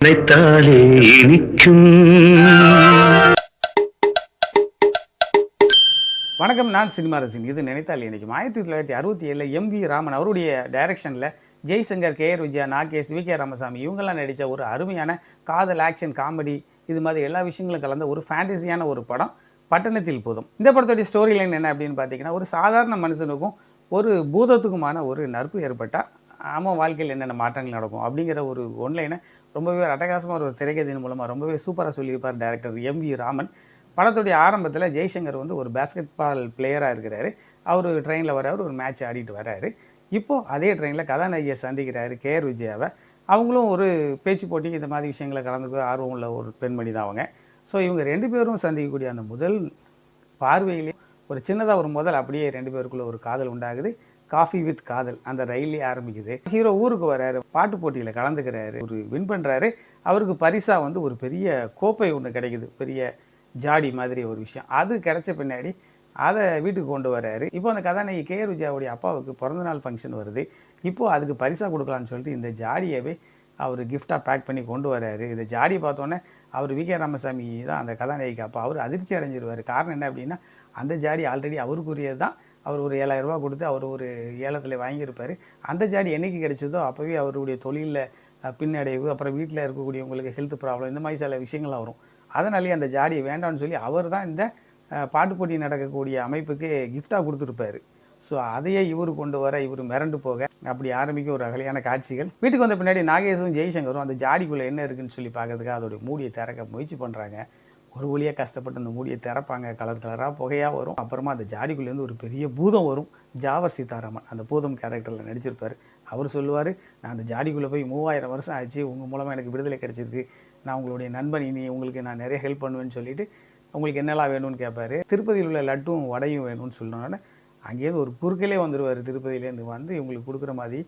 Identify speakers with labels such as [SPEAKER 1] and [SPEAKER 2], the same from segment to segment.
[SPEAKER 1] நினைத்தாலே இனிக்கும்.
[SPEAKER 2] வணக்கம் நான் சினிமா ரசின் இது நினைத்தால் இணைக்கும் ஆயிரத்தி தொள்ளாயிரத்தி அறுபத்தி ஏழில் எம் வி ராமன் அவருடைய டைரக்ஷனில் Jaishankar K R Vijaya Nagesh V K Ramasamy இவங்கெல்லாம் நடித்த ஒரு அருமையான காதல் ஆக்ஷன் காமெடி இது மாதிரி எல்லா விஷயங்களும் கலந்த ஒரு ஃபேண்டசியான ஒரு படம் பட்டணத்தில் போதும். இந்த படத்துடைய ஸ்டோரி லைன் என்ன அப்படின்னு பார்த்தீங்கன்னா ஒரு சாதாரண மனுஷனுக்கும் ஒரு பூதத்துக்குமான ஒரு நட்பு ஏற்பட்டால் ஆமாம் வாழ்க்கையில் என்னென்ன மாற்றங்கள் நடக்கும் அப்படிங்கிற ஒரு ஒன்லைனை ரொம்பவே அட்டகாசமாக ஒரு திரைக்கதையின் மூலமாக ரொம்பவே சூப்பராக சொல்லியிருப்பார் டேரக்டர் எம் வி ராமன். படத்துடைய ஆரம்பத்தில் ஜெய்சங்கர் வந்து ஒரு பேஸ்கெட் பால் பிளேயராக இருக்கிறாரு. அவர் ட்ரெயினில் வர்றாரு ஒரு மேட்ச் ஆடிட்டு வர்றாரு. இப்போது அதே ட்ரெயினில் கதாநாயகியை சந்திக்கிறாரு கே ஆர் விஜயாவை. அவங்களும் ஒரு பேச்சு போட்டி இந்த மாதிரி விஷயங்களை கலந்துக்க ஆர்வம் உள்ள ஒரு பெண்மணி தான் அவங்க. ஸோ இவங்க ரெண்டு பேரும் சந்திக்கக்கூடிய அந்த முதல் பார்வையிலே ஒரு சின்னதாக ஒரு முதல் அப்படியே ரெண்டு பேருக்குள்ளே ஒரு காதல் உண்டாகுது. காஃபி வித் காதல். அந்த ரயிலே ஆரம்பிக்குது. ஹீரோ ஊருக்கு வர்றாரு பாட்டு போட்டியில் கலந்துக்கிறாரு. ஒரு வின் பண்ணுறாரு அவருக்கு பரிசாக வந்து ஒரு பெரிய கோப்பை ஒன்று கிடைக்குது. பெரிய ஜாடி மாதிரி ஒரு விஷயம். அது கிடைச்ச பின்னாடி அதை வீட்டுக்கு கொண்டு வர்றாரு இப்போ அந்த கதாநாயகி கே. ஆர் விஜயாவுடைய அப்பாவுக்கு பிறந்தநாள் ஃபங்க்ஷன் வருது. இப்போது அதுக்கு பரிசாக கொடுக்கலான்னு சொல்லிட்டு இந்த ஜாடியவே அவர் கிஃப்டாக பேக் பண்ணி கொண்டு வர்றாரு இந்த ஜாடி பார்த்தோன்னே அவர் வி கே ராமசாமி தான் அந்த கதாநாயகிக்கு அப்பா. அவர் அதிர்ச்சி அடைஞ்சிருவார். காரணம் என்ன அப்படின்னா அந்த ஜாடி ஆல்ரெடி அவருக்குரியது தான் அவர் ஒரு ஏழாயிரம் கொடுத்து அவர் ஒரு ஏலத்தில் வாங்கியிருப்பார். அந்த ஜாடி என்னைக்கு கிடைச்சதோ அப்போவே அவருடைய தொழிலில் பின்னடைவு அப்புறம் வீட்டில் இருக்கக்கூடியவங்களுக்கு ஹெல்த் ப்ராப்ளம் இந்த மாதிரி சில விஷயங்கள்லாம் வரும். அதனாலேயே அந்த ஜாடியை வேண்டாம்னு சொல்லி அவர் தான் இந்த பாட்டு போட்டி நடக்கக்கூடிய அமைப்புக்கு கிஃப்டாக கொடுத்துருப்பாரு. ஸோ அதையே இவர் கொண்டு வர இவர் மிரண்டு போக அப்படி ஆரம்பிக்க ஒரு அகலையான காட்சிகள். வீட்டுக்கு வந்த பின்னாடி நாகேஷும் ஜெய்சங்கரும் அந்த ஜாடிக்குள்ளே என்ன இருக்குன்னு சொல்லி பார்க்கறதுக்காக அதோடைய மூடியை திறக்க முயற்சி பண்ணுறாங்க ஒரு வழியாக கஷ்டப்பட்டு அந்த மூடியை திறப்பாங்க. கலர் கலராக புகையாக வரும். அப்புறமா அந்த ஜாடிக்குள்ளேருந்து ஒரு பெரிய பூதம் வரும். ஜாவர் சீதாராமன். அந்த பூதம் கேரக்டரில் நடிச்சிருப்பார். அவர் சொல்லுவார் நான் அந்த ஜாடிக்குள்ளே போய் மூவாயிரம் வருஷம் ஆச்சு. உங்கள் மூலமாக எனக்கு விடுதலை கிடச்சிருக்கு. நான் உங்களுடைய நண்பன். இனி உங்களுக்கு நான் நிறைய ஹெல்ப் பண்ணுவேன்னு சொல்லிட்டு உங்களுக்கு என்னெல்லாம் வேணும்னு கேட்பாரு திருப்பதியில் உள்ள லட்டும் வடையும் வேணும்னு சொன்னோன்னே அங்கேயிருந்து ஒரு குறுக்கிலே வந்துடுவார் திருப்பதியிலேருந்து வந்து இவங்களுக்கு கொடுக்குற மாதிரி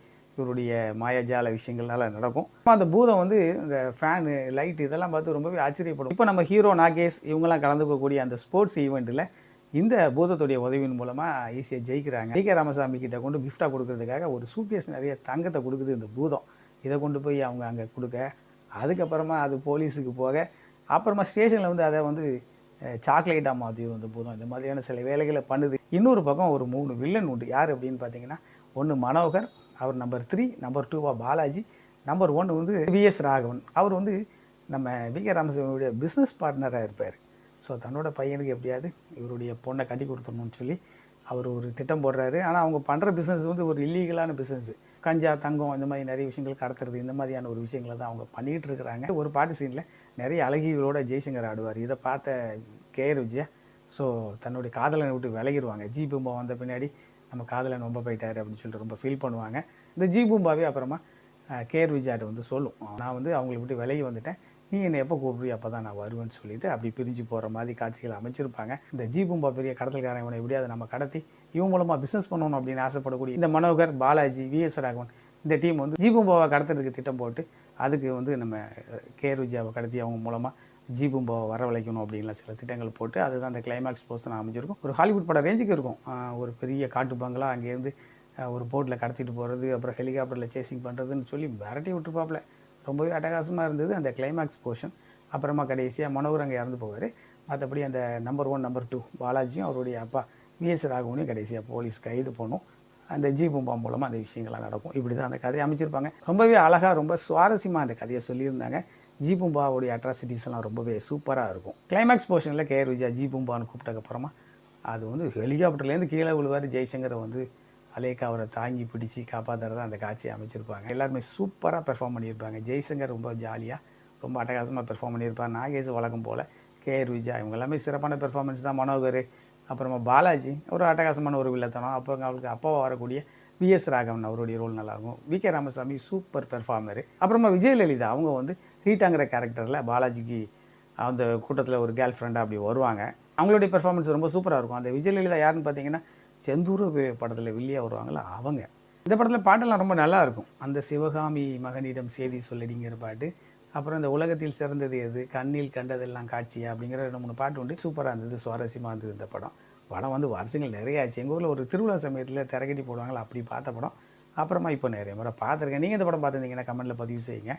[SPEAKER 2] இவருடைய மாயாஜால விஷயங்கள்னால நடக்கும். அந்த பூதம் வந்து இந்த ஃபேனு லைட் இதெல்லாம் பார்த்து ரொம்பவே ஆச்சரியப்படும். இப்போ நம்ம ஹீரோ நாகேஷ் இவங்கெல்லாம் கலந்துக்கக்கூடிய அந்த ஸ்போர்ட்ஸ் ஈவெண்ட்டில் இந்த பூதத்துடைய உதவியின் மூலமாக ஈஸியாக ஜெயிக்கிறாங்க. டி கே ராமசாமி கிட்ட கொண்டு கிஃப்டாக கொடுக்கறதுக்காக ஒரு சூட்கேஸ் நிறைய தங்கத்தை கொடுக்குது இந்த பூதம். இதை கொண்டு போய் அவங்க அங்கே கொடுக்க அதுக்கப்புறமா அது போலீஸுக்கு போக அப்புறமா ஸ்டேஷனில் வந்து அதை வந்து சாக்லேட்டாக மாற்றிடும் இந்த பூதம். இந்த மாதிரியான சில வேலைகளை பண்ணுது. இன்னொரு பக்கம் ஒரு மூணு வில்லன் உண்டு. யார் அப்படின்னு பார்த்தீங்கன்னா ஒன்று மனோகர் அவர் நம்பர் த்ரீ நம்பர் டூவா பாலாஜி. நம்பர் ஒன் வந்து விஎஸ் ராகவன். அவர் வந்து நம்ம வி கே ராமசாமியுடைய பிஸ்னஸ் பார்ட்னராக இருப்பார். ஸோ தன்னோட பையனுக்கு எப்படியாவது இவருடைய பொண்ணை கட்டி கொடுத்துடணும்னு சொல்லி அவர் ஒரு திட்டம் போடுறாரு. ஆனால் அவங்க பண்ணுற பிஸ்னஸ் வந்து ஒரு இல்லீகலான பிஸ்னஸ் கஞ்சா தங்கம் இந்த மாதிரி நிறைய விஷயங்கள் கடத்துறது இந்த மாதிரியான ஒரு விஷயங்களை தான் அவங்க பண்ணிகிட்டு இருக்கிறாங்க. ஒரு பாட்டு சீனில் நிறைய அழகிகளோட ஜெய்சங்கர் ஆடுவார். இதை பார்த்த கேஆர் விஜயா ஸோ தன்னுடைய காதலனை விட்டு விலகிடுவாங்க ஜி. பூம்பா வந்த பின்னாடி நம்ம காதலன் ரொம்ப போயிட்டாரு அப்படின்னு சொல்லிட்டு ரொம்ப ஃபீல் பண்ணுவாங்க. இந்த ஜி பூம்பாவே அப்புறமா கேர் விஜயாட்ட வந்து சொல்லும். நான் வந்து அவங்களை விட்டு விலகி வந்துட்டேன். நீ என்னை எப்போ கூப்பிடுறியோ அப்போ தான் நான் வருவேன்னு சொல்லிட்டு அப்படி பிரிஞ்சு போகிற மாதிரி காட்சிகள் அமைச்சிருப்பாங்க. இந்த ஜி பூம்பா பெரிய கடத்தல்காரன் இவனை எப்படியாவது நம்ம கடத்தி இவன் மூலமாக பிஸ்னஸ் பண்ணணும் அப்படின்னு ஆசைப்படக்கூடிய இந்த மனோகர் பாலாஜி விஎஸ் ராகவன் இந்த டீம் வந்து ஜி பூம்பாவை கடத்துறதுக்கு திட்டம் போட்டு அதுக்கு வந்து நம்ம கேர் விஜயாவை கடத்தி அவங்க மூலமாக ஜி பூம்பாவை வரவழைக்கணும் அப்படின்லாம் சில திட்டங்கள் போட்டு அதுதான் அந்த கிளைமேக்ஸ் போஸ்ட் அமைஞ்சிருக்கும். ஒரு ஹாலிவுட் படம் ரேஞ்சுக்கு இருக்கும். ஒரு பெரிய காட்டு பங்களா அங்கேருந்து ஒரு போட்டில் கடத்திட்டு போகிறது அப்புறம் ஹெலிகாப்டரில் சேசிங் பண்ணுறதுன்னு சொல்லி விரட்டி விட்டுருப்பாப்பில் ரொம்பவே அட்டகாசமாக இருந்தது அந்த கிளைமேக்ஸ் போர்ஷன் அப்புறமா கடைசியாக மனோகர் அங்கே இறந்து போவார். மற்றபடி அந்த நம்பர் ஒன் நம்பர் டூ பாலாஜியும் அவருடைய அப்பா விஎஸ் ராகவனையும் கடைசியாக போலீஸ் கைது பண்ணும். அந்த ஜி பூம்பா மூலமாக அந்த விஷயங்கள்லாம் நடக்கும். இப்படி தான் அந்த கதையை அமைச்சிருப்பாங்க. ரொம்பவே அழகாக ரொம்ப சுவாரஸ்யமாக அந்த கதையை சொல்லியிருந்தாங்க. ஜி பூம்பாவுடைய அட்ராசிட்டிஸ் எல்லாம் ரொம்பவே சூப்பராக இருக்கும். கிளைமேக்ஸ் போர்ஷனில் கேஆர் விஜயா ஜி பூம்பான்னு கூப்பிட்டக்கப்புறமா அது வந்து ஹெலிகாப்டர்லேருந்து கீழே விழுவார் ஜெய்சங்கரை வந்து அலேக்கா அவரை தாங்கி பிடிச்சி காப்பாற்றுறதா அந்த காட்சியை அமைச்சிருப்பாங்க. எல்லாருமே சூப்பராக பெர்ஃபார்ம் பண்ணியிருப்பாங்க. ஜெய்சங்கர் ரொம்ப ஜாலியாக ரொம்ப அட்டகாசமாக பெர்ஃபார்ம் பண்ணியிருப்பார். நாகேஷ் வழக்கம் போல் கேஆர் விஜயா இவங்க எல்லாமே சிறப்பான பெர்ஃபார்மன்ஸ் தான். மனோகர் அப்புறமா பாலாஜி ஒரு அட்டகாசமான ஒரு வில்லத்தனம். அப்புறம் அவருக்கு அப்பாவாக வரக்கூடிய விஎஸ் ராகவன் அவருடைய ரோல் நல்லாயிருக்கும். V. K. Ramasamy super performer அப்புறமா விஜயலலிதா அவங்க வந்து ரீட்டாங்கிற கேரக்டரில் பாலாஜிக்கு அந்த கூட்டத்தில் ஒரு கேர்ள் ஃப்ரெண்டாக அப்படி வருவாங்க. அவங்களுடைய பெர்ஃபார்மன்ஸ் ரொம்ப சூப்பராக இருக்கும். அந்த விஜயலலிதா யாருன்னு பார்த்தீங்கன்னா செந்தூர் படத்தில் வில்லியாக வருவாங்களா அவங்க. இந்த படத்தில் பாட்டெல்லாம் ரொம்ப நல்லா இருக்கும். அந்த சிவகாமி மகனிடம் செய்தி சொல்லடிங்கிற பாட்டு அப்புறம் இந்த உலகத்தில் சிறந்தது எது கண்ணில் கண்டதெல்லாம் காட்சியா அப்படிங்கிற ரெண்டு மூணு பாட்டு உண்டு. சூப்பராக இருந்தது சுவாரஸ்யமாக இருந்தது இந்த படம். படம் வந்து வருஷங்கள் நிறைய ஆச்சு. எங்கள் ஊரில் ஒரு திருவிழா சமயத்தில் திரைக்கட்டி போடுவாங்களா அப்படி பார்த்த படம். அப்புறமா இப்போ நிறைய முறை பார்த்துருக்கேன். நீங்கள் இந்த படம் பார்த்துருந்தீங்கன்னா கமெண்ட்டில் பதிவு செய்யுங்க.